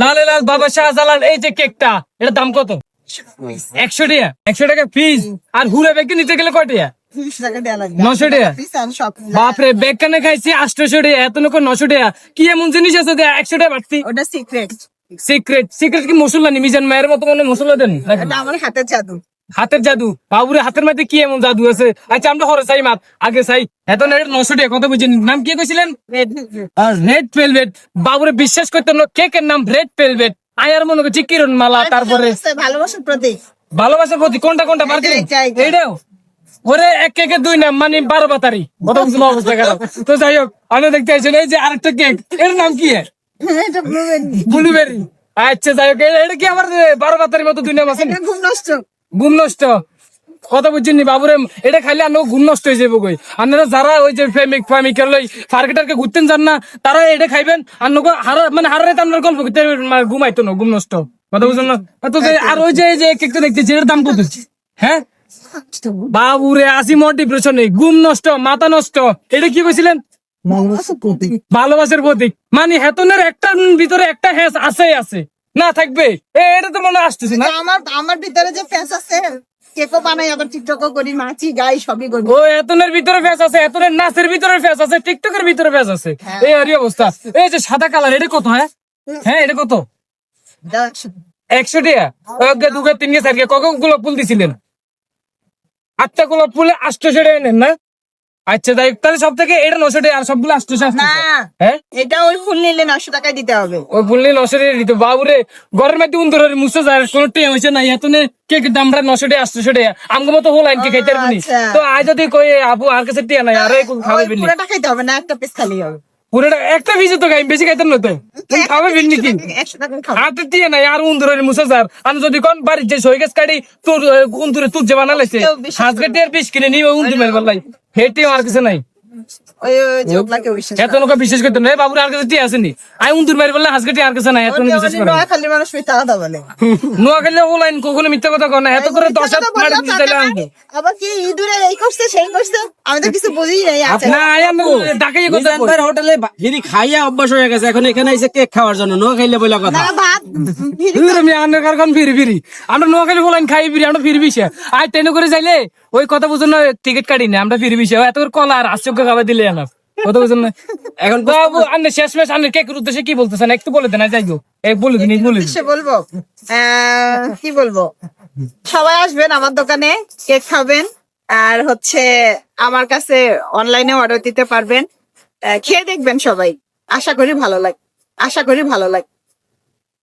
লালে লাল বাবা শাহজালাল এই যে কেকটা এটার দাম কত? একশো টাকা একশো টাকা পিস আর হুড়ে বেগে নিতে গেলে কয় টাকা? নশো টাকা। বাপরে কানে খাইছি আটশোশো টাকা এত লোক নশো টাকা। কি এমন জিনিস আছে যে একশো টাকা বাড়তি? ওটা সিক্রেট সিক্রেট সিক্রেট কি মশলা নি মিজান মায়ের মতো মনে মশলা দেন আমার হাতের জাদু। হাতের জাদু। বাবুরে হাতের মধ্যে কি এমন জাদু আছে? আচ্ছা আমরা হরে চাই মাত। আগে চাই। এত না নশো টাকা কথা বুঝিনি? নাম কি কইছিলেন? রেড ভেলভেট বাবুরে বিশ্বাস করতে না কেকের নাম রেড ভেলভেট আয়ার মনে করছি কিরণ মালা তারপরে ভালোবাসার প্রতীক। ভালোবাসার প্রতি কোনটা কোনটা? এইটা। এইটাও? ওরে এক কেকে দুই নাম মানে বারো বাতারি। বুঝলাম অবস্থা খারাপ তো যাই হোক আমি দেখতে আইছেন এই যে আরেকটা কেক এর নাম কি? ব্লুবেরি ব্লুবেরি আচ্ছা যাই হোক এটা- এটা কি আমার বারো বাতারির মতো দুই নাম আছে? খুব নষ্ট। গুণ নষ্ট। কথা বুঝছেন নি বাবুরে? এটা খাইলে আনো গুণ নষ্ট হয়ে যাবে কই। আপনারা যারা ওই যে প্রেমিক প্রেমিকার লই ফার্কেটারকে ঘুরতেন যান না তারা এটা খাইবেন আর নগো হারা মানে হারারে আপনার গল্প করতে মানে ঘুমাইতো না গুম নষ্ট। কথা বুঝলেন না? তো যে- আর ওই যে যে কেকটা দেখতেছি এটার দাম কত? হ্যাঁ? বাবুরে আসি মোর ডিপ্রেশনে গুম নষ্ট মাথা নষ্ট। এটা কি কইছিলেন? ভালোবাসার প্রতীক। ভালোবাসার প্রতীক। মানে হেতনের একটা ভিতরে একটা হ্যাঁ আছে আছে। না থাকবে। এটা তো মনে হয় আসতেছে না। আমার আমার ভিতরে যে ফ্যান্স আছে কেকও বানাই আবার টিকটকও করি নাচি গাই সবই করি। ও এতনের ভিতরে ফেস আছে এতনের নাচের ভিতরে ফেস আছে টিকটকের ভিতরে ফেস আছে। এই আরই অবস্থা। এই যে সাদা কালার এটা কত হ্যাঁ? হ্যাঁ এটা কত? একশো টাকা ওকে দুগে তিন গে চার গে কতগুলো ফুল দিছিলেন। আটটা গুলো ফুলে আটশোশো টাকা নেন না? আচ্ছা তাই তাহলে সব থেকে এটা নশো টাকা আর সবগুলো না হ্যাঁ? এটা ওই ফুল নিলে নশো টাকায় দিতে হবে। ওই ফুল নিলে নশো টাকা দিতে বাবুরে ঘরের মধ্যে ধরে মুসে যায় কোনো হয়েছে না এতনে কেক দামটা নশো টাকা আটশোশো টাকা। আমগো মতো হল আনকে খাইতে পারবি আচ্ছা। তো আজ যদি কই আপু আর কাছে টিয়া নাই আর খাবে খাইতে হবে না একটা পিস খালি হবে। একটা ভিজে তো খাই বেশি খাইতেন না তো। তুমি খাবে ফিরনি কি হাতে দিয়ে নাই আর উন্দুরের মুসা স্যার আমি যদি কোন বাড়ির যে সই গাছ কাটি তোর উন্দুরে তুর যে বানালাইছে হাঁস কাটি আর বিষ কিনে নিবে উন্দুর মেরে হেঁটে আর কিছু নাই। ওই ওই যে ওগুলাকে বিশ্বাস এত লোক বিশ্বাস করতে নাই বাবুর আর কাছে আসেনি। আমি উন্দুর মেরে পারলে হাঁস আর কিছু নাই এত বিশ্বাস করে নোয়াখালীর মানুষ মিথ্যা কথা বলে। নোয়া খেলে কখনো মিথ্যা কথা কয় না এত করে দশ হাত মারি দিতে চলে না। লাগবে আবার কি ইঁদুরে এই করছে সেই করছে? আমি তো কিছু বুঝি নাই না কথা হোটেলে বা- ফিরি খাইয়া অভ্যাস হয়ে গেছে এখন এখানে এসে কেক খাওয়ার জন্য নো খাইলে বলে কথা ফিরি ফিরি আমরা নোয়াখালী বলেন খাই ফিরি আমরা আর ট্রেনে করে ওই কথা বুঝুন না টিকিট কাটি না আমরা ফিরবি সে এত করে কলা আর আশ্চর্য খাবার দিলে বুঝুন না এখন বাবু শেষ মেশ কেকের উদ্দেশ্যে কি বলতেছেন একটু বলে দেন যাই বলে দিন বলে বলব কি বলব সবাই আসবেন আমার দোকানে কেক খাবেন আর হচ্ছে আমার কাছে অনলাইনে অর্ডার দিতে পারবেন খেয়ে দেখবেন সবাই আশা করি ভালো লাগ আশা করি ভালো লাগ